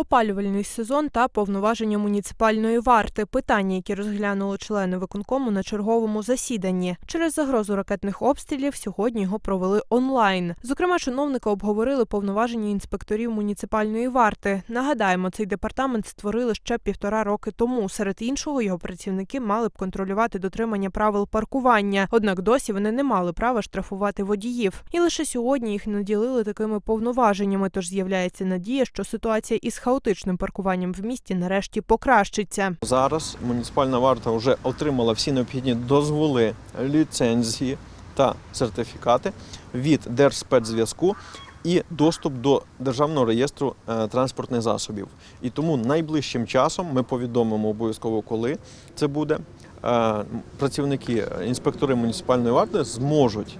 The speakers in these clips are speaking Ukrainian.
Опалювальний сезон та повноваження муніципальної варти питання, які розглянули члени виконкому на черговому засіданні. Через загрозу ракетних обстрілів сьогодні його провели онлайн. Зокрема, чиновники обговорили повноваження інспекторів муніципальної варти. Нагадаємо, цей департамент створили ще півтора роки тому. Серед іншого, його працівники мали б контролювати дотримання правил паркування. Однак досі вони не мали права штрафувати водіїв. І лише сьогодні їх наділили такими повноваженнями. Тож з'являється надія, що ситуація із хаотичним паркуванням в місті нарешті покращиться. Зараз муніципальна варта вже отримала всі необхідні дозволи, ліцензії та сертифікати від Держспецзв'язку і доступ до державного реєстру е, транспортних засобів. І тому найближчим часом ми повідомимо обов'язково, коли це буде. Е, Працівники, е, інспектори муніципальної варти зможуть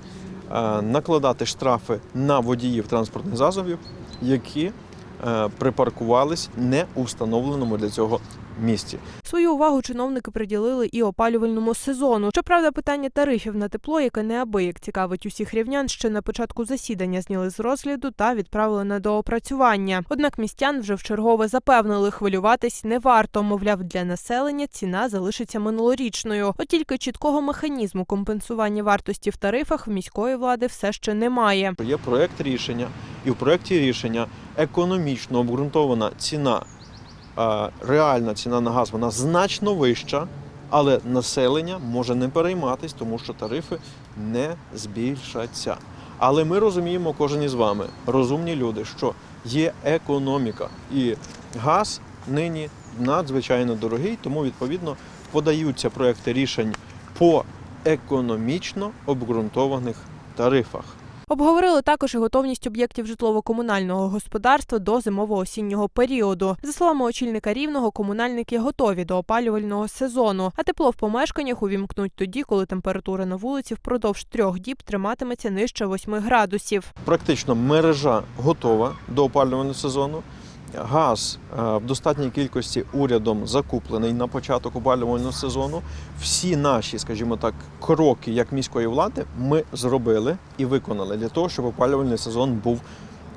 накладати штрафи на водіїв транспортних засобів, які припаркувались не у встановленому для цього місці. Свою увагу чиновники приділили і опалювальному сезону. Щоправда, питання тарифів на тепло, яке неабияк цікавить усіх рівнян, ще на початку засідання зняли з розгляду та відправили на доопрацювання. Однак містян вже вчергове запевнили, хвилюватись не варто. Мовляв, для населення ціна залишиться минулорічною. От тільки чіткого механізму компенсування вартості в тарифах в міської влади все ще немає. Є проект рішення, і в проєкті рішення економічно обґрунтована ціна, е, реальна ціна на газ, вона значно вища, але населення може не перейматись, тому що тарифи не збільшаться. Але ми розуміємо, кожен із вами, розумні люди, що є економіка, і газ нині надзвичайно дорогий, тому відповідно подаються проекти рішень по економічно обґрунтованих тарифах. Обговорили також і готовність об'єктів житлово-комунального господарства до зимово-осіннього періоду. За словами очільника рівного, комунальники готові до опалювального сезону, а тепло в помешканнях увімкнуть тоді, коли температура на вулиці впродовж трьох діб триматиметься нижче 8 градусів. Практично мережа готова до опалювального сезону. Газ е, в достатній кількості урядом закуплений на початок опалювального сезону. Всі наші, скажімо так, кроки як міської влади ми зробили і виконали для того, щоб опалювальний сезон був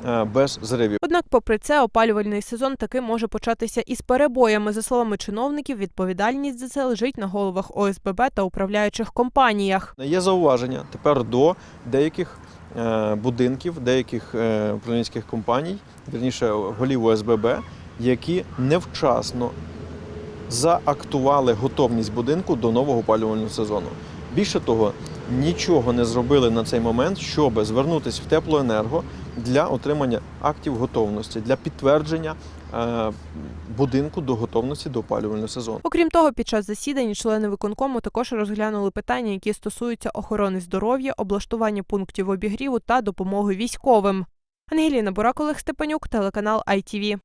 е, без зривів. Однак, попри це, опалювальний сезон таки може початися із перебоями. За словами чиновників, відповідальність за це лежить на головах ОСББ та управляючих компаніях. Є зауваження тепер до деяких будинків, деяких е, управлінських компаній, вірніше голів ОСББ, які невчасно заактували готовність будинку до нового опалювального сезону. Більше того, нічого не зробили на цей момент, щоб звернутися в теплоенерго для отримання актів готовності, для підтвердження е, будинку до готовності до опалювального сезону. Окрім того, під час засідання члени виконкому також розглянули питання, які стосуються охорони здоров'я, облаштування пунктів обігріву та допомоги військовим. Ангеліна Бурак, Олег Степанюк, телеканал ITV.